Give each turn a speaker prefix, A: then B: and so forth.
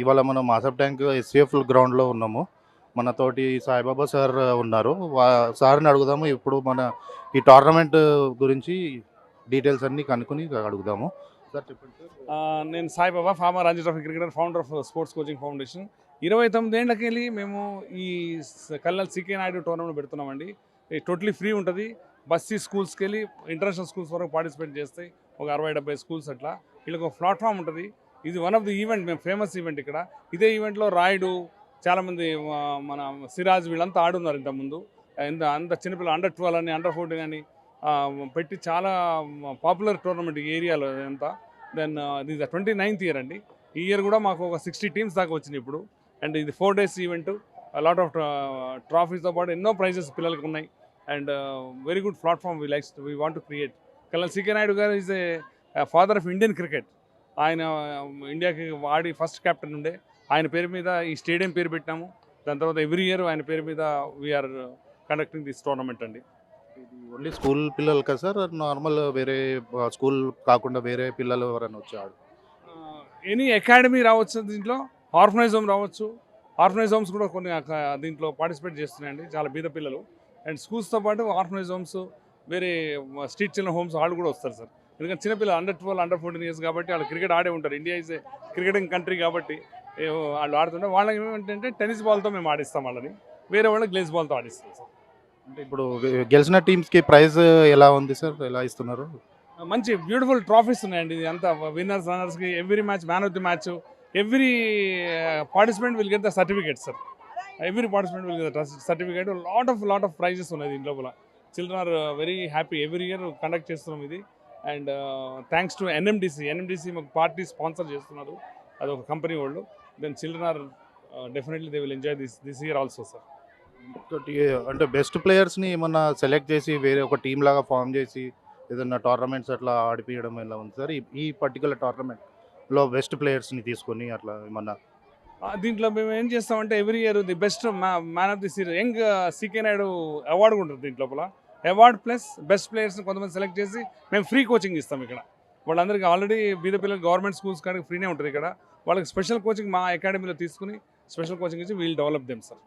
A: ఇవాళ మనం మాసప్ tank SCF గ్రౌండ్లో ఉన్నాము. మనతోటి సాయిబాబా సార్ ఉన్నారు. సార్ని అడుగుదాము. ఇప్పుడు మన ఈ టోర్నమెంట్ గురించి డీటెయిల్స్ అన్నీ కనుక్కొని అడుగుదాము. సార్ చెప్పండి
B: నేను Saibaba former Ranji trophy cricketer founder of sports coaching foundation ఇరవై తొమ్మిదేళ్ళకి వెళ్ళి మేము ఈ కల్నల్ సికే నాయుడు టోర్నమెంట్ పెడుతున్నామండి. టోటలీ ఫ్రీ ఉంటుంది. బస్సీ స్కూల్స్కి వెళ్ళి ఇంటర్నేషనల్ స్కూల్స్ వరకు పార్టిసిపేట్ చేస్తాయి ఒక అరవై డెబ్బై స్కూల్స్ అట్లా. వీళ్ళకి ఒక ప్లాట్ఫామ్ ఉంటుంది. ఇది వన్ ఆఫ్ ది ఈవెంట్ మేము ఫేమస్ ఈవెంట్ ఇక్కడ. ఇదే ఈవెంట్లో రాయుడు చాలామంది మన సిరాజ్ వీళ్ళంతా ఆడున్నారు ఇంతకుముందు. ఇంత అంత చిన్నపిల్లలు అండర్ ట్వెల్వ్ అని అండర్ ఫోర్టీన్ అని పెట్టి చాలా పాపులర్ టోర్నమెంట్ ఈ ఏరియాలో అంతా దెన్ ఇది ట్వంటీ నైన్త్ ఇయర్ అండి. ఈ ఇయర్ కూడా మాకు ఒక సిక్స్టీ టీమ్స్ దాకా వచ్చినాయి ఇప్పుడు. అండ్ ఇది four days event lot of ట్రాఫీస్తో పాటు ఎన్నో ప్రైజెస్ పిల్లలకి ఉన్నాయి. And very good platform we likes we want to create కల్లా సీకే నాయుడు గారు is a father of Indian cricket ఆయన ఇండియాకి ఆడి ఫస్ట్ కెప్టెన్ ఉండే. ఆయన పేరు మీద ఈ స్టేడియం పేరు పెట్టినాము దాని తర్వాత ఎవ్రీ ఇయర్ ఆయన పేరు మీద we are conducting this tournament అండి.
A: ఓన్లీ స్కూల్ పిల్లలు కదా సార్? నార్మల్ వేరే స్కూల్ కాకుండా వేరే పిల్లలు ఎవరైనా వచ్చాడు
B: ఎనీ అకాడమీ రావచ్చు దీంట్లో. ఆర్ఫనైజ్ హోమ్ రావచ్చు. ఆర్ఫనైజ్ హోమ్స్ కూడా కొన్ని దీంట్లో పార్టిసిపేట్ చేస్తున్నాయండి. చాలా బీద పిల్లలు. అండ్ స్కూల్స్తో పాటు ఆర్ఫనైజ్ హోమ్స్ వేరే స్ట్రీట్ చిల్డ్రన్ హోమ్స్ వాళ్ళు కూడా వస్తారు సార్. ఎందుకంటే చిన్నపిల్లలు under twelve under fourteen years కాబట్టి వాళ్ళు క్రికెట్ ఆడే ఉంటారు. ఇండియా ఇస్ క్రికెటింగ్ కంట్రీ కాబట్టి ఏ, వాళ్ళు ఆడుతుంటే వాళ్ళకి ఏమంటే టెన్నిస్ బాల్తో మేము ఆడిస్తాం వాళ్ళని. వేరే వాళ్ళకి గ్లేస్ బాల్తో ఆడిస్తాం సార్.
A: అంటే ఇప్పుడు గెలిచిన టీమ్స్కి ప్రైజ్ ఎలా ఉంది సార్ ఎలా ఇస్తున్నారు?
B: మంచి బ్యూటిఫుల్ ట్రాఫీస్ ఉన్నాయండి. ఇది అంతా winners రన్నర్స్కి every match man of the match every participant will get the certificate sir every participant will get certificate lot of lot of prizes ఉన్నాయి దీని లోపల children are very happy every year conduct చేస్తున్నాం ఇది. And thanks to NMDC NMDC మాకు party sponsor చేస్తున్నారు. అది ఒక company వాళ్ళు. Then children are definitely they will enjoy this this year also sir
A: అంటే బెస్ట్ ప్లేయర్స్ని ఏమన్నా సెలెక్ట్ చేసి వేరే ఒక టీం లాగా ఫామ్ చేసి ఏదన్నా టోర్నమెంట్స్ అట్లా ఆడిపించడం ఎలా ఉంది సార్ ఈ- పర్టికులర్ టోర్నమెంట్లో బెస్ట్ ప్లేయర్స్ని తీసుకొని అట్లా ఏమన్నా?
B: దీంట్లో మేము ఏం చేస్తామంటే every year the best man of the series young C K Nayudu award ఉంటుంది దీంట్ లోపల అవార్డ్ ప్లస్ బెస్ట్ ప్లేయర్స్ని కొంతమంది సెలెక్ట్ చేసి మేము ఫ్రీ కోచింగ్ ఇస్తాం ఇక్కడ. వాళ్ళందరికీ ఆల్రెడీ బీద పిల్లలు గవర్నమెంట్ స్కూల్స్ కానీ ఫ్రీనే ఉంటుంది ఇక్కడ. వాళ్ళకి స్పెషల్ కోచింగ్ మా అకాడమీలో తీసుకుని స్పెషల్ కోచింగ్ ఇచ్చి వీల్ డెవలప్ దెమ్ సార్